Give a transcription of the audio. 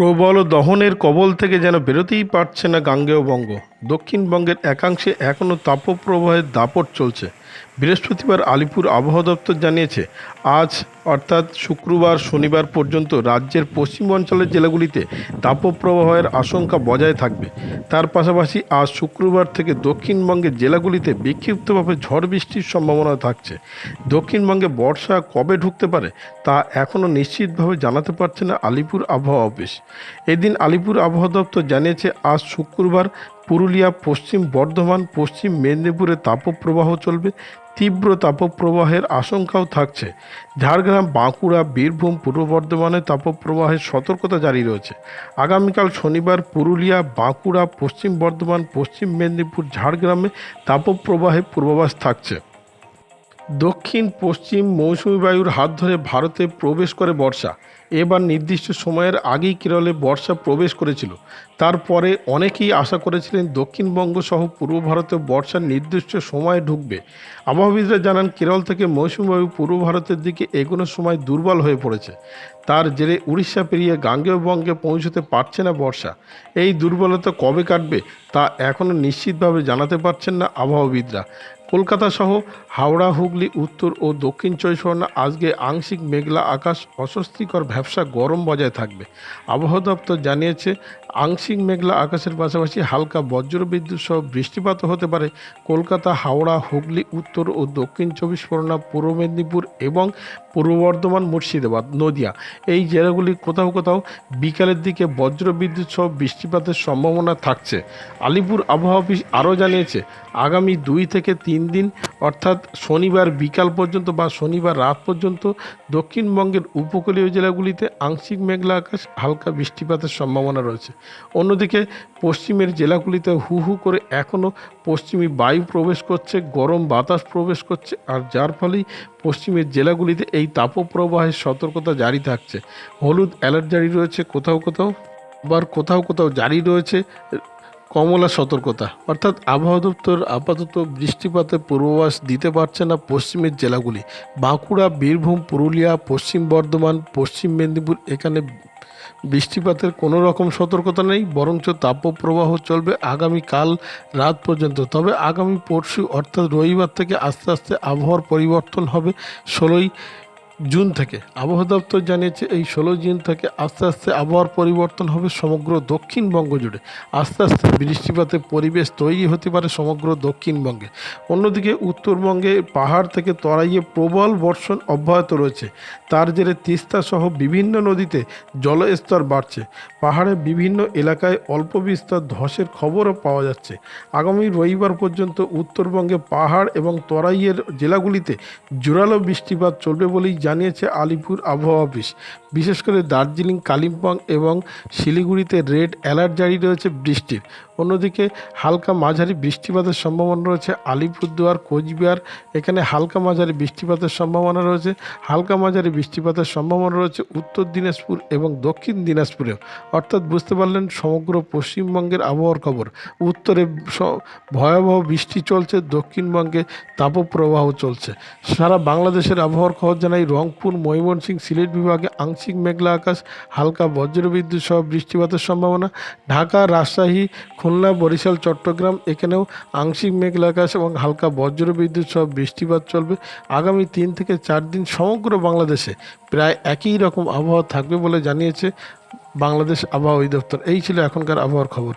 প্রবল দহনের কবল থেকে যেন বেরোতেই পারছে না গাঙ্গেয় বঙ্গ। দক্ষিণবঙ্গের একাংশে এখনও তাপপ্রবাহের দাপট চলছে। বৃহস্পতিবার আলিপুর আবহাওয়া দপ্তর জানিয়েছে, আজ অর্থাৎ শুক্রবার শনিবার পর্যন্ত রাজ্যের পশ্চিম অঞ্চলের জেলাগুলিতে তাপপ্রবাহের আশঙ্কা বজায় থাকবে। তার পাশাপাশি আজ শুক্রবার থেকে দক্ষিণবঙ্গের জেলাগুলিতে বিক্ষিপ্তভাবে ঝড় বৃষ্টির সম্ভাবনা থাকছে। দক্ষিণবঙ্গে বর্ষা কবে ঢুকতে পারে তা এখনও নিশ্চিতভাবে জানাতে পারছে না আলিপুর আবহাওয়া অফিস। এদিন আলিপুর আবহাওয়া দপ্তর জানিয়েছে, আজ শুক্রবার পুরুলিয়া, পশ্চিম বর্ধমান, পশ্চিম মেদিনীপুরে তাপপ্রবাহ চলবে, তীব্র তাপপ্রবাহের আশঙ্কাও থাকছে। ঝাড়গ্রাম, বাঁকুড়া, বীরভূম, পূর্ব বর্ধমানে তাপপ্রবাহের সতর্কতা জারি রয়েছে। আগামীকাল শনিবার পুরুলিয়া, বাঁকুড়া, পশ্চিম বর্ধমান, পশ্চিম মেদিনীপুর, ঝাড়গ্রামে তাপপ্রবাহের পূর্বাভাস থাকছে। দক্ষিণ পশ্চিম মৌসুমি বায়ুর হাত ধরে ভারতে প্রবেশ করে বর্ষা। এবার নির্দিষ্ট সময়ের আগেই কেরলে বর্ষা প্রবেশ করেছিল। তারপরে অনেকেই আশা করেছিলেন দক্ষিণবঙ্গ সহ পূর্ব ভারতে বর্ষার নির্দিষ্ট সময়ে ঢুকবে। আবহাওয়াবিদরা জানান, কেরল থেকে মৌসুমি বায়ু পূর্ব ভারতের দিকে এগোনোর সময় দুর্বল হয়ে পড়েছে। তার জেরে উড়িষ্যা পেরিয়ে গাঙ্গেয়বঙ্গে পৌঁছতে পারছে না বর্ষা। এই দুর্বলতা কবে কাটবে তা এখনও নিশ্চিতভাবে জানাতে পারছেন না আবহাওয়াবিদরা। কলকাতা সহ হাওড়া, হুগলি, উত্তর ও দক্ষিণ চব্বিশ আজকে আংশিক মেঘলা আকাশ, অস্বস্তিকর ভ্যাবসা গরম বজায় থাকবে। আবহাওয়া দপ্তর জানিয়েছে, আংশিক মেঘলা আকাশের পাশাপাশি হালকা বজ্র বিদ্যুৎ সহ বৃষ্টিপাতও হতে পারে। কলকাতা, হাওড়া, হুগলি, উত্তর ও দক্ষিণ চব্বিশ পরগনা, পূর্ব মেদিনীপুর এবং পূর্ব বর্ধমান, মুর্শিদাবাদ, নদিয়া। এই জেলাগুলি কোথাও কোথাও বিকালের দিকে বজ্রবিদ্যুৎ সহ বৃষ্টিপাতের সম্ভাবনা থাকছে। আলিপুর আবহাওয়া অফিস আরও জানিয়েছে, আগামী দুই থেকে তিন দিন, অর্থাৎ শনিবার বিকাল পর্যন্ত বা শনিবার রাত পর্যন্ত, দক্ষিণবঙ্গের উপকূলীয় জেলাগুলিতে আংশিক মেঘলা আকাশ, হালকা বৃষ্টিপাতের সম্ভাবনা রয়েছে। অন্যদিকে পশ্চিমের জেলাগুলিতে হু হু করে এখনও পশ্চিমী বায়ু প্রবেশ করছে, গরম বাতাস প্রবেশ করছে আর যার ফলেই পশ্চিমের জেলাগুলিতে এই তাপপ্রবাহের সতর্কতা জারি থাকছে। হলুদ অ্যালার্ট জারি রয়েছে, কোথাও কোথাও, আবার কোথাও কোথাও জারি রয়েছে কমলা সতর্কতা। অর্থাৎ আবহাওয়া দপ্তর আপাতত বৃষ্টিপাতের পূর্বাভাস দিতে পারছে না পশ্চিমের জেলাগুলি। বাঁকুড়া, বীরভূম, পুরুলিয়া, পশ্চিম বর্ধমান, পশ্চিম মেদিনীপুর, এখানে বৃষ্টিপাতের কোনো রকম সতর্কতা নেই, বরঞ্চ তাপপ্রবাহ চলবে আগামী কাল রাত পর্যন্ত। তবে আগামী পরশু, অর্থাৎ রবিবার থেকে আস্তে আস্তে আবহাওয়ার পরিবর্তন হবে। ষোলোই জুন থেকে। আবহাওয়া দপ্তর জানিয়েছে, এই ষোলো জুন থেকে আস্তে আস্তে আবহাওয়ার পরিবর্তন হবে সমগ্র দক্ষিণবঙ্গ জুড়ে। আস্তে আস্তে বৃষ্টিপাতের পরিবেশ তৈরি হতে পারে সমগ্র দক্ষিণবঙ্গে। অন্যদিকে উত্তরবঙ্গে পাহাড় থেকে তরাইয়ে প্রবল বর্ষণ অব্যাহত রয়েছে। তার জেরে তিস্তা সহ বিভিন্ন নদীতে জলস্তর বাড়ছে। পাহাড়ের বিভিন্ন এলাকায় অল্প বিস্তর ধসের খবরও পাওয়া যাচ্ছে। আগামী রবিবার পর্যন্ত উত্তরবঙ্গে পাহাড় এবং তরাইয়ের জেলাগুলিতে জোরালো বৃষ্টিপাত চলবে বলেই জানিয়েছে আলিপুর আবহাওয়া অফিস। বিশেষ করে দার্জিলিং, কালিম্পং এবং শিলিগুড়িতে রেড অ্যালার্ট জারি রয়েছে বৃষ্টির অন্যদিকে হালকা মাঝারি বৃষ্টিপাতের সম্ভাবনা রয়েছে আলিপুরদুয়ার, কোচবিহার, এখানে হালকা মাঝারি বৃষ্টিপাতের সম্ভাবনা রয়েছে। হালকা মাঝারি বৃষ্টিপাতের সম্ভাবনা রয়েছে উত্তর দিনাজপুর এবং দক্ষিণ দিনাজপুরেও। অর্থাৎ বুঝতে পারলেন সমগ্র পশ্চিমবঙ্গের আবহাওয়ার খবর। উত্তরে ভয়াবহ বৃষ্টি চলছে, দক্ষিণবঙ্গে তাপপ্রবাহ চলছে। সারা বাংলাদেশের আবহাওয়ার খবর জানাই রংপুর ময়মনসিংহ সিলেট বিভাগে আংশিক মেঘলা আকাশ, হালকা বজ্রবিদ্যুৎ সহ বৃষ্টিপাতের সম্ভাবনা। ঢাকা, রাজশাহী, খুলনা, বরিশাল, চট্টগ্রাম এখানেও আংশিক মেঘলা আকাশ এবং হালকা বজ্রবিদ্যুৎ সহ বৃষ্টিপাত চলবে। আগামী তিন থেকে চার দিন সমগ্র বাংলাদেশে প্রায় একই রকম আবহাওয়া থাকবে বলে জানিয়েছে বাংলাদেশ আবহাওয়া অধিদপ্তর। এই ছিল এখনকার আবহাওয়ার খবর।